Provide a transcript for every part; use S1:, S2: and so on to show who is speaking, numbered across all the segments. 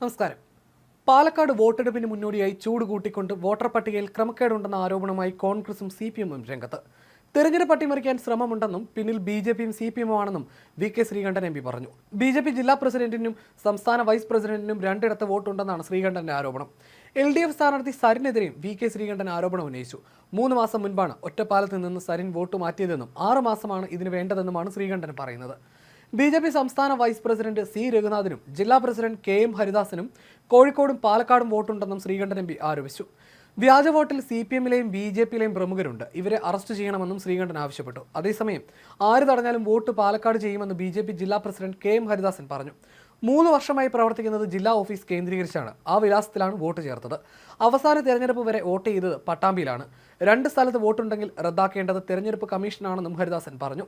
S1: നമസ്കാരം. പാലക്കാട് വോട്ടെടുപ്പിന് മുന്നോടിയായി ചൂട് കൂട്ടിക്കൊണ്ട് വോട്ടർ പട്ടികയിൽ ക്രമക്കേടുണ്ടെന്ന ആരോപണമായി കോൺഗ്രസും സി പി എമ്മും രംഗത്ത്. തെരഞ്ഞെടുപ്പ് അട്ടിമറിക്കാൻ ശ്രമമുണ്ടെന്നും പിന്നിൽ ബി ജെ പിയും C P എമ്മുമാണെന്നും V K Sreekandan M P പറഞ്ഞു. ബി ജെ പി ജില്ലാ പ്രസിഡന്റിനും സംസ്ഥാന വൈസ് പ്രസിഡന്റിനും രണ്ടിടത്ത് വോട്ടുണ്ടെന്നാണ് ശ്രീകണ്ഠന്റെ ആരോപണം. എൽ ഡി എഫ് സ്ഥാനാർത്ഥി സരിനെതിരെയും വി കെ ശ്രീകണ്ഠൻ ആരോപണം ഉന്നയിച്ചു. മൂന്ന് മാസം മുൻപാണ് ഒറ്റപ്പാലത്ത് നിന്ന് സരിൻ വോട്ട് മാറ്റിയതെന്നും ആറ് മാസമാണ് ഇതിന് വേണ്ടതെന്നുമാണ് ശ്രീകണ്ഠൻ പറയുന്നത്. ബി ജെ പി സംസ്ഥാന വൈസ് പ്രസിഡന്റ് സി രഘുനാഥിനും ജില്ലാ പ്രസിഡന്റ് കെ എം ഹരിദാസനും കോഴിക്കോടും പാലക്കാടും വോട്ടുണ്ടെന്നും ശ്രീകണ്ഠൻ എം പി ആരോപിച്ചു. വ്യാജ വോട്ടിൽ സി പി എമ്മിലെയും ബി ജെ പിയിലെയും പ്രമുഖരുണ്ട്. ഇവരെ അറസ്റ്റ് ചെയ്യണമെന്നും ശ്രീകണ്ഠൻ ആവശ്യപ്പെട്ടു. അതേസമയം ആര് തടഞ്ഞാലും വോട്ട് പാലക്കാട് ചെയ്യുമെന്ന് ബി ജെ പി ജില്ലാ പ്രസിഡന്റ് കെ എം ഹരിദാസൻ പറഞ്ഞു. മൂന്ന് വർഷമായി പ്രവർത്തിക്കുന്നത് ജില്ലാ ഓഫീസ് കേന്ദ്രീകരിച്ചാണ്. ആ വിലാസത്തിലാണ് വോട്ട് ചേർത്തത്. അവസാന തെരഞ്ഞെടുപ്പ് വരെ വോട്ട് ചെയ്തത് പട്ടാമ്പിയിലാണ്. രണ്ട് സ്ഥലത്ത് വോട്ടുണ്ടെങ്കിൽ റദ്ദാക്കേണ്ടത് തെരഞ്ഞെടുപ്പ് കമ്മീഷനാണെന്നും ഹരിദാസൻ പറഞ്ഞു.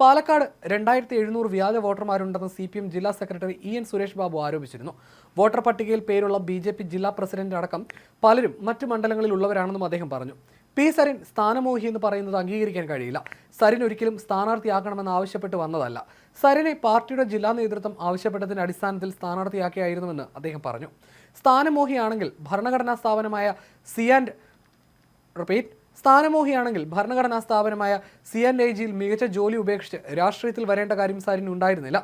S1: പാലക്കാട് രണ്ടായിരത്തി എഴുന്നൂറ് വ്യാജ വോട്ടർമാരുണ്ടെന്ന് സി പി എം ജില്ലാ secretary E N Suresh Babu ആരോപിച്ചിരുന്നു. വോട്ടർ പട്ടികയിൽ പേരുള്ള ബി ജെ പി ജില്ലാ പ്രസിഡന്റ് അടക്കം പലരും മറ്റു മണ്ഡലങ്ങളിലുള്ളവരാണെന്നും അദ്ദേഹം പറഞ്ഞു. പി സരിൻ സ്ഥാനമോഹി എന്ന് പറയുന്നത് അംഗീകരിക്കാൻ കഴിയില്ല. സരിൻ ഒരിക്കലും സ്ഥാനാർത്ഥിയാക്കണമെന്ന് ആവശ്യപ്പെട്ട് വന്നതല്ല. സരിനെ പാർട്ടിയുടെ ജില്ലാ നേതൃത്വം ആവശ്യപ്പെട്ടതിന്റെ അടിസ്ഥാനത്തിൽ സ്ഥാനാർത്ഥിയാക്കിയായിരുന്നുവെന്ന് അദ്ദേഹം പറഞ്ഞു. സ്ഥാനമോഹിയാണെങ്കിൽ ഭരണഘടനാ സ്ഥാപനമായ സി ആൻഡ് റിപ്പീറ്റ് സ്ഥാനമോഹിയാണെങ്കിൽ ഭരണഘടനാ സ്ഥാപനമായ സി ആൻഡ് ഐ ജിയിൽ മികച്ച ജോലി ഉപേക്ഷിച്ച് രാഷ്ട്രീയത്തിൽ വരേണ്ട കാര്യം സരിന് ഉണ്ടായിരുന്നില്ല.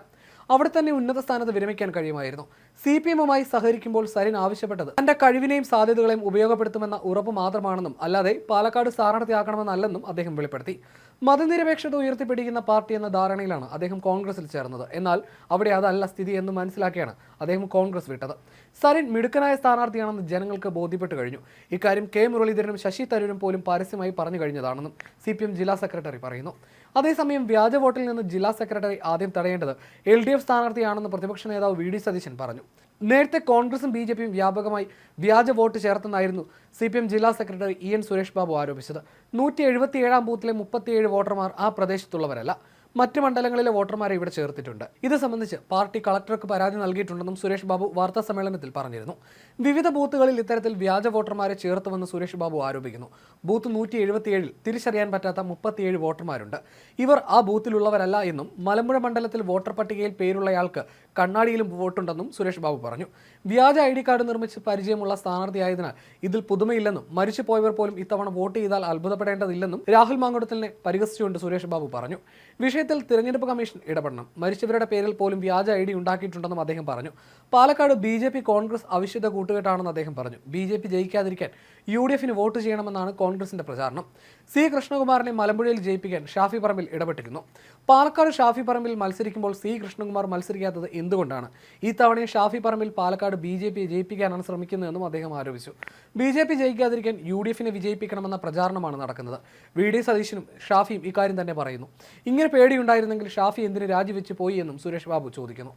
S1: അവിടെ തന്നെ ഉന്നത സ്ഥാനത്ത് വിരമിക്കാൻ കഴിയുമായിരുന്നു. സി പി എമ്മുമായി സഹകരിക്കുമ്പോൾ സരിൻ ആവശ്യപ്പെട്ടത് തന്റെ കഴിവിനെയും സാധ്യതകളെയും ഉപയോഗപ്പെടുത്തുമെന്ന ഉറപ്പ് മാത്രമാണെന്നും അല്ലാതെ പാലക്കാട് സ്ഥാനാർത്ഥിയാക്കണമെന്നല്ലെന്നും അദ്ദേഹം വെളിപ്പെടുത്തി. മതനിരപേക്ഷത ഉയർത്തിപ്പിടിക്കുന്ന പാർട്ടി എന്ന ധാരണയിലാണ് അദ്ദേഹം കോൺഗ്രസിൽ ചേർന്നത്. എന്നാൽ അവിടെ അതല്ല സ്ഥിതി എന്ന് മനസ്സിലാക്കിയാണ് അദ്ദേഹം കോൺഗ്രസ് വിട്ടത്. സരിൻ മിടുക്കനായ സ്ഥാനാർത്ഥിയാണെന്ന് ജനങ്ങൾക്ക് ബോധ്യപ്പെട്ടു കഴിഞ്ഞു. ഇക്കാര്യം കെ മുരളീധരനും ശശി തരൂരും പോലും പരസ്യമായി പറഞ്ഞു കഴിഞ്ഞതാണെന്നും സി ജില്ലാ സെക്രട്ടറി പറയുന്നു. അതേസമയം വ്യാജ വോട്ടിൽ നിന്ന് ജില്ലാ സെക്രട്ടറി ആദ്യം തടയേണ്ടത് എൽ ഡി എഫ് സ്ഥാനാർത്ഥിയാണെന്ന് പ്രതിപക്ഷ നേതാവ് വി ഡി സതീശൻ പറഞ്ഞു. നേരത്തെ കോൺഗ്രസും ബി ജെ പിയും വ്യാപകമായി വ്യാജ വോട്ട് ചേർത്തെന്നായിരുന്നു സി പി എം ജില്ലാ secretary E N Suresh Babu ആരോപിച്ചത്. നൂറ്റി എഴുപത്തിയേഴാം ബൂത്തിലെ മുപ്പത്തിയേഴ് വോട്ടർമാർ ആ പ്രദേശത്തുള്ളവരല്ല. മറ്റ് മണ്ഡലങ്ങളിലെ വോട്ടർമാരെ ഇവിടെ ചേർത്തിട്ടുണ്ട്. ഇത് സംബന്ധിച്ച് പാർട്ടി കളക്ടർക്ക് പരാതി നൽകിയിട്ടുണ്ടെന്നും സുരേഷ് ബാബു വാർത്താ സമ്മേളനത്തിൽ പറഞ്ഞിരുന്നു. വിവിധ ബൂത്തുകളിൽ ഇത്തരത്തിൽ വ്യാജ വോട്ടർമാരെ ചേർത്തുവെന്ന് സുരേഷ് ബാബു ആരോപിക്കുന്നു. ബൂത്ത് നൂറ്റി എഴുപത്തിയേഴിൽ തിരിച്ചറിയാൻ പറ്റാത്ത മുപ്പത്തിയേഴ് വോട്ടർമാരുണ്ട്. ഇവർ ആ ബൂത്തിലുള്ളവരല്ല എന്നും മലമ്പുഴ മണ്ഡലത്തിൽ വോട്ടർ പട്ടികയിൽ പേരുള്ളയാൾക്ക് കണ്ണാടിയിലും വോട്ടുണ്ടെന്നും സുരേഷ് ബാബു പറഞ്ഞു. വ്യാജ ഐ ഡി കാർഡ് നിർമ്മിച്ച് പരിചയമുള്ള സ്ഥാനാർത്ഥിയായതിനാൽ ഇതിൽ പുതുമയില്ലെന്നും മരിച്ചു പോയവർ പോലും ഇത്തവണ വോട്ട് ചെയ്താൽ അത്ഭുതപ്പെടേണ്ടതില്ലെന്നും രാഹുൽ മാങ്കുടത്തിനെ പരിഹസിച്ചുകൊണ്ട് സുരേഷ് ബാബു പറഞ്ഞു. വിഷയത്തിൽ തിരഞ്ഞെടുപ്പ് കമ്മീഷൻ ഇടപെടണം. മരിച്ചവരുടെ പേരിൽ പോലും വ്യാജ ഐ ഡി ഉണ്ടാക്കിയിട്ടുണ്ടെന്നും അദ്ദേഹം പറഞ്ഞു. പാലക്കാട് ബി കോൺഗ്രസ് അവിശുദ്ധ കൂട്ടുകെട്ടാണെന്ന് അദ്ദേഹം പറഞ്ഞു. ബി ജയിക്കാതിരിക്കാൻ യു ഡി എഫിന് വോട്ട് ചെയ്യണമെന്നാണ് കോൺഗ്രസിന്റെ പ്രചാരണം. സി കൃഷ്ണകുമാറിനെ മലമ്പുഴയിൽ ജയിപ്പിക്കാൻ ഷാഫി പറമ്പിൽ ഇടപെട്ടിരുന്നു. പാലക്കാട് ഷാഫി പറമ്പിൽ മത്സരിക്കുമ്പോൾ സി കൃഷ്ണകുമാർ മത്സരിക്കാത്തത് എന്തുകൊണ്ടാണ്? ഈ തവണയും ഷാഫി പറമ്പിൽ പാലക്കാട് ബി ജെ പിയെ ജയിപ്പിക്കാനാണ് ശ്രമിക്കുന്നതെന്നും അദ്ദേഹം ആരോപിച്ചു. ബി ജെ പി ജയിക്കാതിരിക്കാൻ യു ഡി എഫിനെ വിജയിപ്പിക്കണമെന്ന പ്രചാരണമാണ് നടക്കുന്നത്. വി ഡി സതീശനും ഷാഫിയും ഇക്കാര്യം തന്നെ പറയുന്നു. ഇങ്ങനെ പേടിയുണ്ടായിരുന്നെങ്കിൽ ഷാഫി എന്തിന് രാജിവെച്ച് പോയി എന്നും സുരേഷ് ബാബു ചോദിക്കുന്നു.